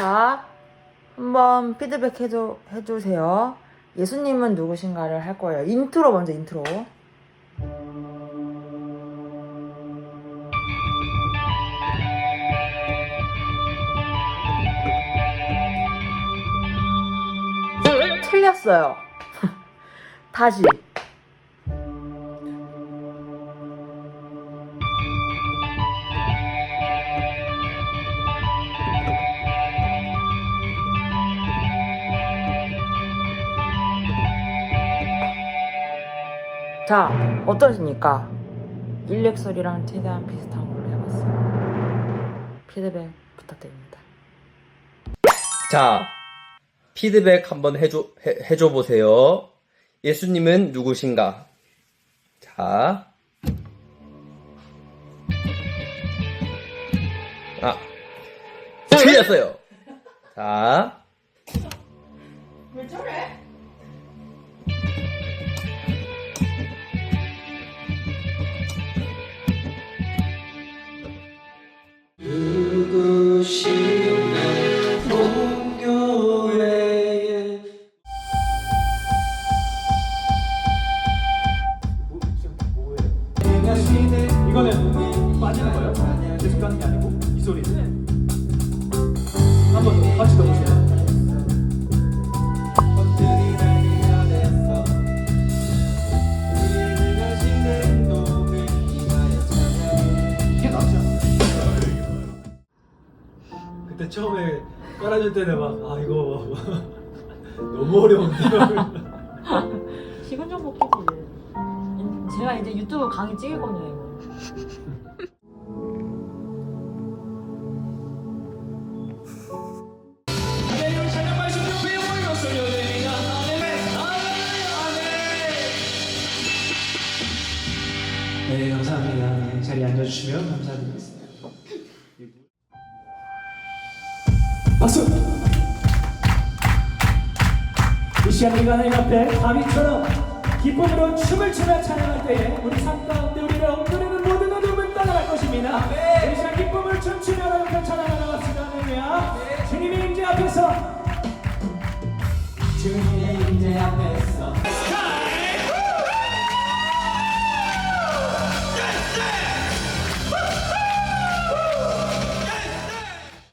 한번 피드백 해줘, 해주세요. 예수님은 누구신가를 할 거예요. 인트로 먼저 인트로. 틀렸어요. 다시. 자, 어떠십니까? 일렉설이랑 최대한 비슷한 걸로 해봤어요. 피드백 부탁드립니다. 자, 피드백 한번 해줘, 해, 해줘 보세요. 예수님은 누구신가? 자. 아. 틀렸어요. 자. 누구신가 공교회에 이거는 빠지는 거예요? 계속 가는 게 아니고 이 소리 처음에 깔아줄 때는 막 아 이거 너무 어려운데 기분 좀 먹히지. 제가 이제 유튜브 강의 찍을 거냐 이거. 네 감사합니다 네, 자리에 앉아주시면 감사드리겠습니다 박수. 이 시간 우리가 하나님 앞에 다윗처럼 기쁨으로 춤을 추며 찬양할 때에 우리 삶 가운데 우리를 엎드리는 모든 어둠을 떠나갈 것입니다. 이 시간 기쁨을 춤추며 하나님께 찬양하러 갑시다. 할렐루야. 주님의 임재 앞에서. 주님의 임재 앞에서